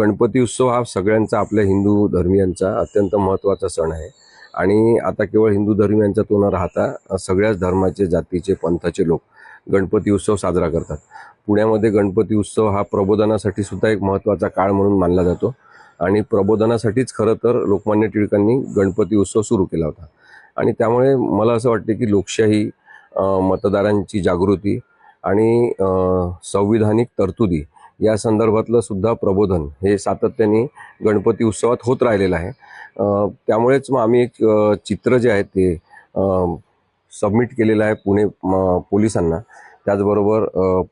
गणपती उत्सव हा सगळ्यांचा आपल्या हिंदू धर्मियांचा अत्यंत महत्त्वाचा सण आहे. आणि आता केवळ हिंदू धर्मियांचा तो न राहता सगळ्याच धर्माचे जातीचे पंथाचे लोक गणपती उत्सव साजरा करतात. पुण्यामध्ये गणपती उत्सव हा प्रबोधनासाठी सुद्धा एक महत्त्वाचा काळ म्हणून मानला जातो. आणि प्रबोधनासाठीच खरं तर लोकमान्य टिळकांनी गणपती उत्सव सुरू केला होता. आणि त्यामुळे मला असं वाटते की लोकशाही मतदारांची जागृती आणि संविधानिक तरतुदी या संदर्भातलं सुद्धा प्रबोधन हे सातत्याने गणपती उत्सवात होत राहिलेलं आहे. त्यामुळेच मग आम्ही एक चित्र जे आहे ते सबमिट केलेलं आहे पुणे म, पोलिसांना. त्याचबरोबर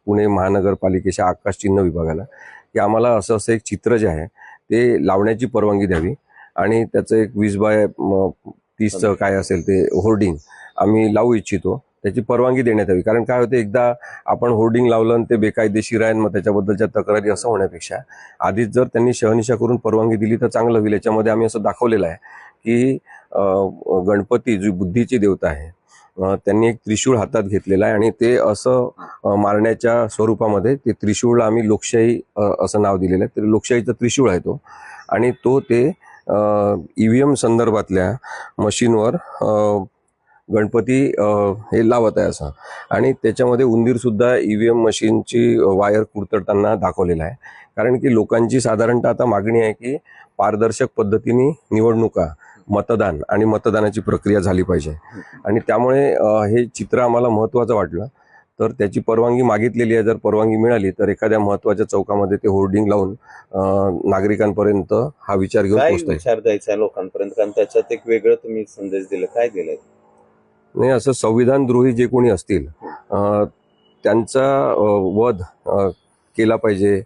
पुणे महानगरपालिकेच्या आकाशचिन्ह विभागाला की आम्हाला असं असं एक चित्र जे आहे ते लावण्याची परवानगी द्यावी. आणि त्याचं एक वीस बाय तीसचं काय असेल ते होर्डिंग आम्ही लावू इच्छितो. त्याची परवानगी देण्यात यावी कारण काय होतं एकदा आपण होर्डिंग लावलं आणि ते बेकायदेशीर आहे आणि मग त्याच्याबद्दलच्या तक्रारी असं होण्यापेक्षा आधीच जर त्यांनी शहनिशा करून परवानगी दिली तर चांगलं होईल. याच्यामध्ये आम्ही असं दाखवलेलं आहे की गणपती जी बुद्धीची देवता आहे त्यांनी एक त्रिशूळ हातात घेतलेला आहे आणि ते असं मारण्याच्या स्वरूपामध्ये ते त्रिशूळला आम्ही लोकशाही असं नाव दिलेलं आहे. तर लोकशाहीचा त्रिशूळ आहे तो. आणि तो ते ई व्ही एम संदर्भातल्या मशीनवर गणपती हे लावत आहे असं. आणि त्याच्यामध्ये उंदीरसुद्धा ई व्ही एम मशीनची वायर कुरतडताना दाखवलेला आहे. कारण की लोकांची साधारणतः आता मागणी आहे की पारदर्शक पद्धतीने निवडणुका मतदान आणि मतदानाची प्रक्रिया झाली पाहिजे. आणि त्यामुळे हे चित्र आम्हाला महत्त्वाचं वाटलं. तर त्याची परवानगी मागितलेली आहे. जर परवानगी मिळाली तर एखाद्या महत्त्वाच्या चौकामध्ये ते होर्डिंग लावून नागरिकांपर्यंत हा विचार घेऊन विचार द्यायचा लोकांपर्यंत? कारण त्याच्यात एक वेगळं तुम्ही संदेश दिला. काय दिलाय? नाही असं संविधानद्रोही जे कोणी असतील त्यांचा वध केला पाहिजे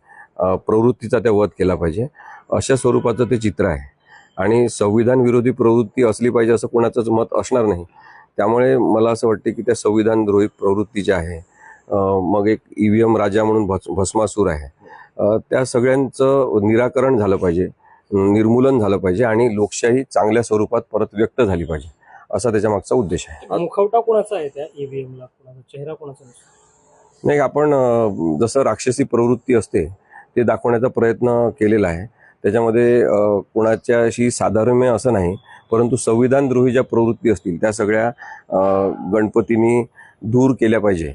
प्रवृत्तीचा त्या वध केला पाहिजे अशा स्वरूपाचं ते चित्र आहे. आणि संविधान विरोधी प्रवृत्ती असली पाहिजे असं कोणाचंच मत असणार नाही. त्यामुळे मला असं वाटते की त्या संविधानद्रोही प्रवृत्ती ज्या आहे मग एक ई व्ही एम राजा म्हणून भस भस्मासूर आहे. त्या सगळ्यांचं निराकरण झालं पाहिजे निर्मूलन झालं पाहिजे आणि लोकशाही चांगल्या स्वरूपात परत व्यक्त झाली पाहिजे. असा त्याच्या मागचा उद्देश आहे. मुखवटा कोणाचा आहे त्या ईव्हीएम ला? कोणाचा चेहरा कोणाचा? नाही आपण जसं राक्षसी प्रवृत्ती असते ते दाखवण्याचा प्रयत्न केलेला आहे. त्याच्यामध्ये कोणाच्याशी साधर्म्य असं नाही परंतु संविधानद्रोही ज्या प्रवृत्ती असतील त्या सगळ्या गणपतींनी दूर केल्या पाहिजे.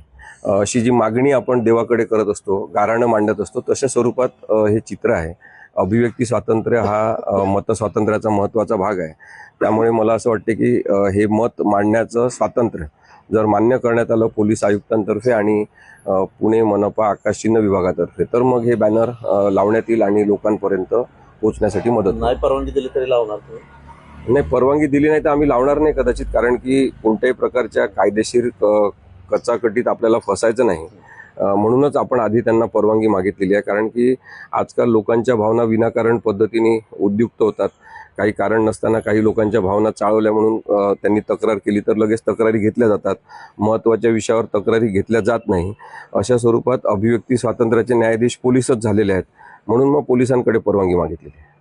अशी जी मागणी आपण देवाकडे करत असतो गाऱ्हाणं मांडत असतो तशा स्वरूपात हे चित्र आहे. अभिव्यक्ती स्वातंत्र्य हा मतस्वातंत्र्याचा महत्त्वाचा भाग आहे. त्यामुळे मला असं वाटते की हे मत मांडण्याचं स्वातंत्र्य जर मान्य करण्यात आलं पोलीस आयुक्तांतर्फे आणि पुणे मनपा आकाशचिन्ह विभागातर्फे तर मग हे बॅनर लावण्यात येईल आणि लोकांपर्यंत पोहोचण्यासाठी मदत. नाही परवानगी दिली तरी लावणार नाही परवानगी दिली नाही तर आम्ही लावणार नाही कदाचित कारण की कोणत्याही प्रकारच्या कायदेशीर कचाकटीत आपल्याला फसायचं नाही. म्हणूनच आपण आधी त्यांना परवानगी मागितलेली आहे. कारण की आजकाल लोकांच्या भावना विनाकारण पद्धतीने उद्युक्त होतात. काही कारण नसताना काही लोकांच्या भावना चाळवल्या म्हणून त्यांनी तक्रार केली तर लगेच तक्रारी घेतल्या जातात. महत्त्वाच्या विषयावर तक्रारी घेतल्या जात नाही. अशा स्वरूपात अभिव्यक्ती स्वातंत्र्याचे न्यायाधीश पोलीसच झालेले आहेत. म्हणून मग पोलिसांकडे परवानगी मागितलेली आहे.